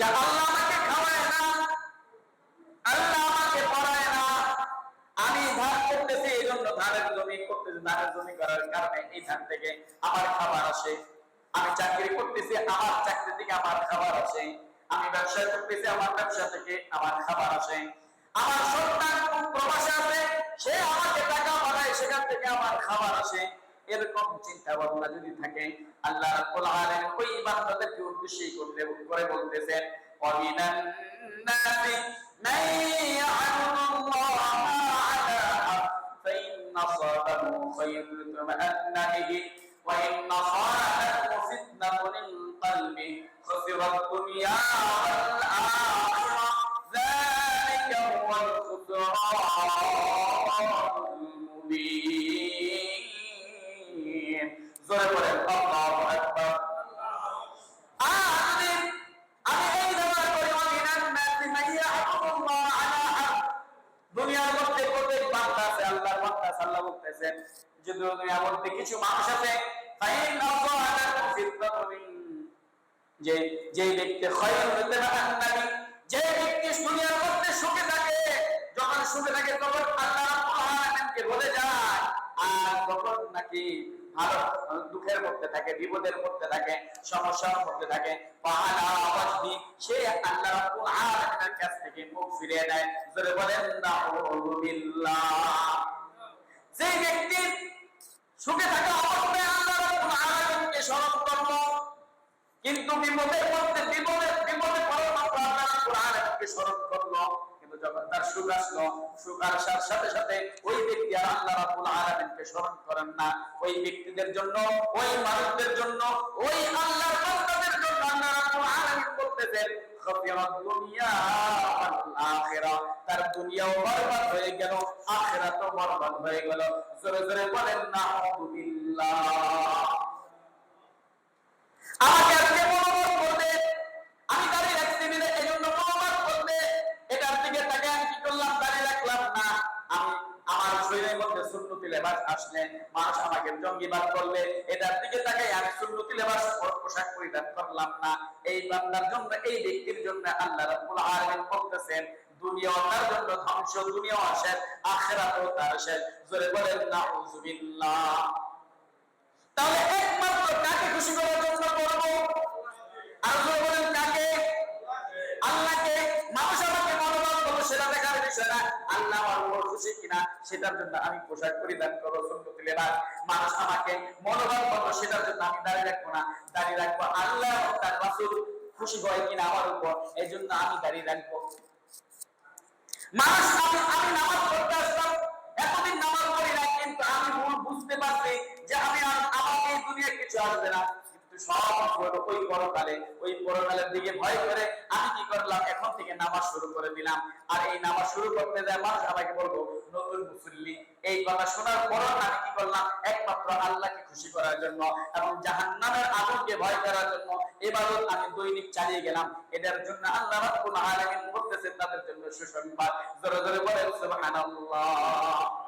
যা আল্লাহ আমাকে খাওয়ায় না, আল্লাহ আমাকে পড়ায় না, আমি ধান করতেছি এই জন্য ধানের জমি করতেছি, ধানের জমি করার কারণে এই ধান থেকে আমার খাবার আসে। আমি চাকরি করতেছি, আমার চাকরি থেকে আমার খাবার আসে। আমি ব্যবসা করতেছি, আমার ব্যবসা থেকে আমার খাবার আসে। আমার সন্তান প্রবাসে আছে, সে আমাকে টাকা পাঠায়, সেখান থেকে আমার খাবার আসে। এরকম চিন্তা ভাবনা যদি থাকে আল্লাহ রাব্বুল আলামিন ওই বান্দাদেরকে উদ্দেশ্য করতে করে বলতেছেন অমিনান নাসি মান ইয়া'বুদুল্লাহ আলা فإن صابه خير اطمأن به وإن صابته فتنة للقلب خسر الدنيا والآخرة আছে, আল্লাহ বলতেছেন যে দুনিয়ার মধ্যে কিছু মানুষ আছে যে যে ব্যক্তি পারে যে ব্যক্তি দুনিয়ার মধ্যে সুখে থাকে যখন সুখে থাকে তখন আলামিনকে যায় আর যখন নাকি ভালো দুঃখের মধ্যে থাকে বিপদের মধ্যে থাকে সমস্যার মধ্যে থাকে। সে আল্লাহ কাছ থেকে মুখ ফিরিয়ে নেয়। বলেন বিল্লাহ যে ব্যক্তি সুখে থাকা অবস্থায় আল্লাহ আলামিনকে স্মরণ করল কিন্তু বিপদের মধ্যে বিপদে বিপদে পড়ার মাত্র আল্লাহ কোরআনকে স্মরণ করল। কিন্তু যখন তার সুখ আসলো, সুখ আসার সাথে সাথে ওই ব্যক্তি আর আল্লাহ রাব্বুল আলামিনকে স্মরণ করেন না। ওই ব্যক্তিদের জন্য, ওই মানুষদের জন্য, ওই আল্লাহর বান্দাদের জন্য আল্লাহ রাব্বুল আলামিন বলতেছেন খাফিরাত দুনিয়া আখিরাহ তার দুনিয়াও বরবাদ হয়ে গেল, আখিরাতও বরবাদ হয়ে গেল। জোরে জোরে বলেন না বিল্লাহ। তাকে আমি সুন্নতি ব্যক্তির জন্য আল্লাহ রাব্বুল দুনিয়াও তার জন্য ধ্বংস দুনিয়াও আসে আখিরাতও তার আসে জোরে বলেন নাউযুবিল্লাহ তাহলে একমাত্র কাকে খুশি করার জন্য করব? দেখার আল্লাহ খুশি কিনা সেটার জন্য আমি পোশাক পরিধান করব সুন্নতি লেবাস মানুষ আমাকে মনোবল করব সেটার জন্য আমি দাঁড়িয়ে রাখব না। দাঁড়িয়ে রাখব আল্লাহ তার রাসূল খুশি হয় কিনা আমার উপর এই জন্য আমি দাঁড়িয়ে রাখব। মানুষ আমি আমি নামাজ পড়তে আসলাম এতদিন নামাজ পড়ি না কিন্তু আমি বুঝতে পারছি যে আমি আমাকে দুনিয়া কিছু আসবে না। একমাত্র আল্লাহকে খুশি করার জন্য এবং জাহান্নামের আগুনকে ভয় করার জন্য এবারও আমি দৈনিক চালিয়ে গেলাম। এটার জন্য আল্লাহ রাব্বুল তাদের জন্য সুসংবাদ। জোরে জোরে বলেন, সুবহানাল্লাহ।